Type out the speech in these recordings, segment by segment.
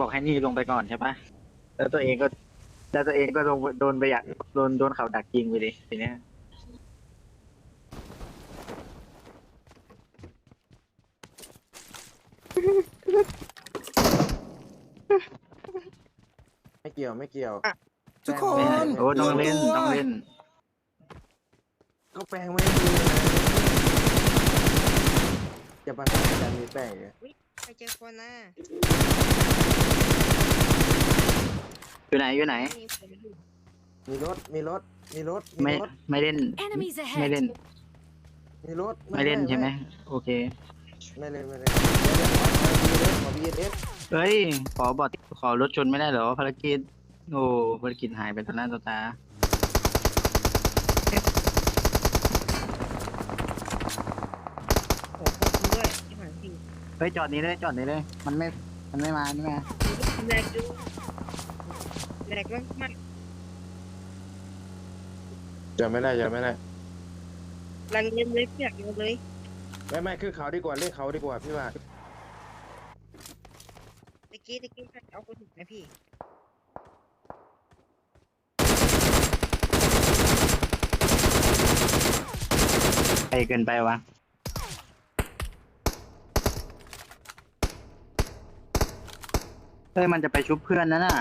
บอกให้นี่ลงไปก่อนใช่ปะแล้วตัวเองก็แล้วตัวเองก็ลงโดนไปอยากโดนโดนเขาดักยิงไปดิทีเนี้ยไม่เกี่ยวไม่เกี่ยวทุกคแป้งนโอ้ต้องเล่นรวมตัวต้องเล่น ก็แป้งไม่มีนะจะมาทำการมีแป้งอีกใคร เจอคนน่ะอยู่ไหนอยู่ไหน มีผมอยู่มีรถ มีรถ มีรถไม่มีรถ ไม่เล่น Enemies ไม่เล่น ahead! มีรถไม่เล่นใช่ไหมโอเคไม่เล่นไม่เล่นเดี๋ยวขอ BNS เฮ้ย ขอบอดขอรถชนไม่ได้เหรอภารกิจโอ้ภารกิจหายไปต่อหน้าต่อตา โอ้โหขอบคุณด้วยที่ผ่านพี่ เฮ้ยจอดนี้เลยจอดนี้เลย มันไม่ มันไม่มานี่มาแรกดูแรกมากมากจะไม่ได้จะไม่ได้ๆรังเย็นเลยเปียกเย็นเลยไม่ไม่คือเขาดีกว่าเล่นเขาดีกว่าพี่ว่าตะกี้ตะกี้เอาคนถูกนะพี่ไกลเกินไปวะ เฮ้ยมันจะไปชุบเพื่อนนั่นน่ะ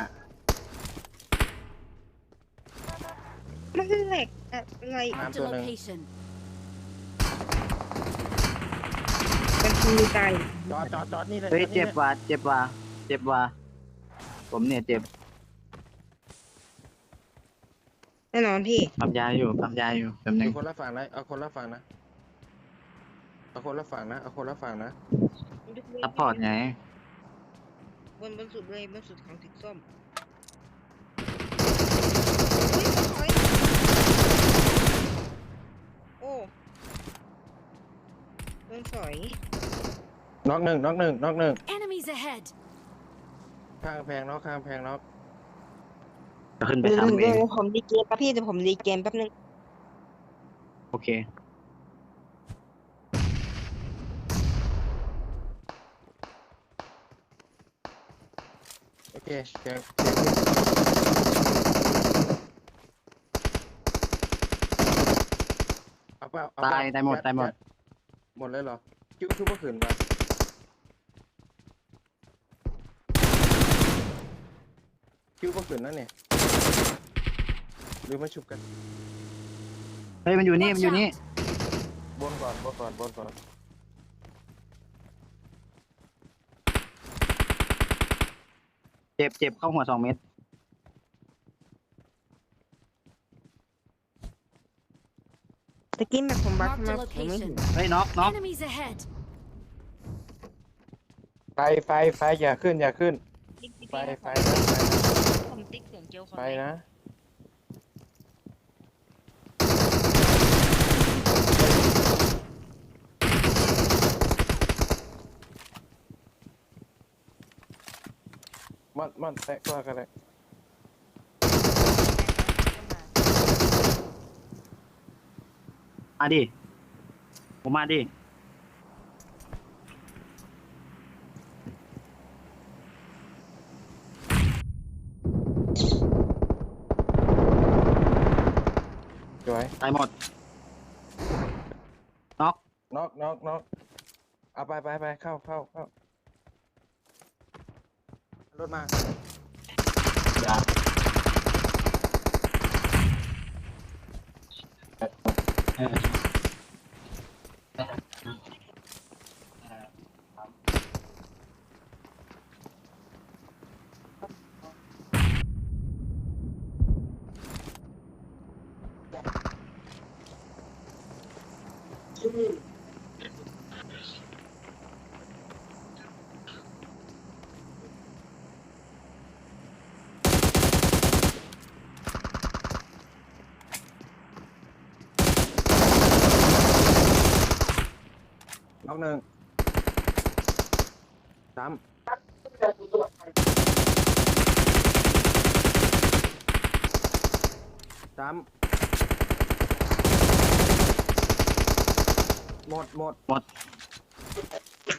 มันแหลกอะไร Marked a location. มันคือใจจอดจอดจอดนี่เลยเฮ้ยจอดนี่เจ็บลยว่ะเจ็บว่ะเจ็บว่ะผมเนี่ยเจ็บแน่นอนพี่ปั๊มยาอยู่ปั๊มยาอยู่แป๊บนึเอางคนละฝั่งนะเอาคนละฝั่งนะเอาคนละฝั่งนะเอาคนละฝั่งนะซัพพอร์ตไง บนบนสุดเลยบนสุดของถึกส้มอุ๊ยโอ้โดนสอยน็อกหนึ่งน็อกหนึ่งน็อกหนึ่ง Enemies ahead! ข้างแพงน็อกข้างแพงน็อกจะขึ้นไปเดี๋ยวทำเอเดี๋ยงวผมรีเกมแป๊บพี่เดี๋ยวผมรีเกมแป๊บนึง โอเค โอเคเสียงเอาเปล่าเอเปล่ตายตายหมดดตายหมดดหมดเลยเหรอคิ้วคิ้วก็ขืนปะคิ้วก็ขืนนั่นเนี่ยหรือมาชุบกัน เฮ้ยมันอยู่นี่มัน Watch อยู่นี่ out! บนก่อนบนก่อนบนก่อน เจ็บเจ็บเข้าหัวสองเม็ดตะกี้แบบผมบัก Marked มา a ผมไม่เห็น location. เฮ้ยน็อกน็อก Enemies ahead! ไฟไฟไฟอย่าขึ้นอย่าขึ้น ไฟไฟนะผมติ๊กเสียงเจียวขอไฟนะ มันมันแตะตัวกันเลยมาดิ ผมมาดิ สวยตายหมด น็อก น็อกน็อกน็อกเอาไปไปไปเข้าเข้าเข้า รถมาน็อ กหนึ่งสามสามหมดหมดหมด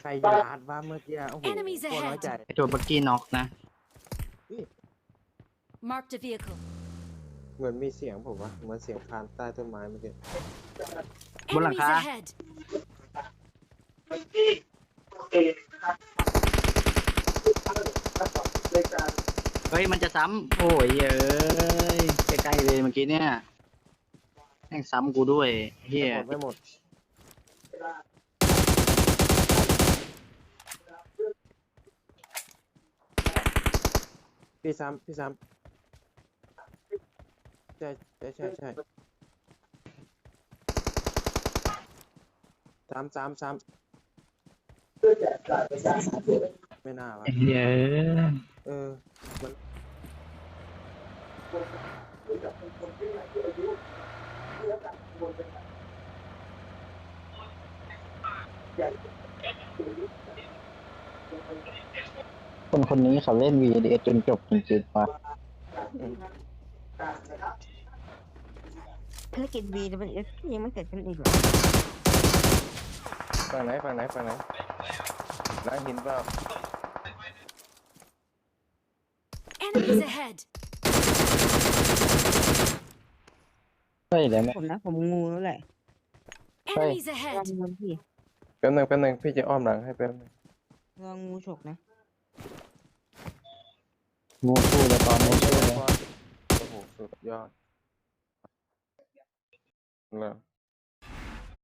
ใครจะลาดว่าเมื่อกี้โอ้โห Enemies โคตรน้อย ahead ใจไอตัวบักกี้น็อกนะ Marked a vehicle. เหมือนมีเสียงผมว่าเหมือนเสียงคานใต้ต้นไม้เมื่อกี้ Buôn làng Enemies khá. ahead. เฮ้ยมันจะซ้ำโอ้ยเอ้ยใกล้ๆเลยเมื่อกี้เนี่ยแม่งซ้ำกูด้วยเฮียไม่หมดไม่หมดพี่ซ้ำพี่ซ้ำใช่ใช่ใช่ใช่ซ้ำซ้ำซ้ำ ไม่น่าวะเฮ้ยเออ มันคนคนนี้เขาเล่น VDS จนจบจริงๆว่ะภารกิจบีดับเบิลเอสยังไม่เสร็จกันอีกเหรอ ฝั่งไหนฝั่งไหนฝั่งไหน ล้างหินเปล่า Enemies ahead. เฮ้ยเดี๋ยวนะผมนะ ผมงูแล้วแหละ Enemies ลอง ahead. งูพี่แป๊บหนึงแป๊บหนึงพี่จะอ้อมหลังให้แป๊บหนึงลองงูฉกนะ งูสู้เลยตอนงูสู้เลยโอ้โหสุดยอดเลย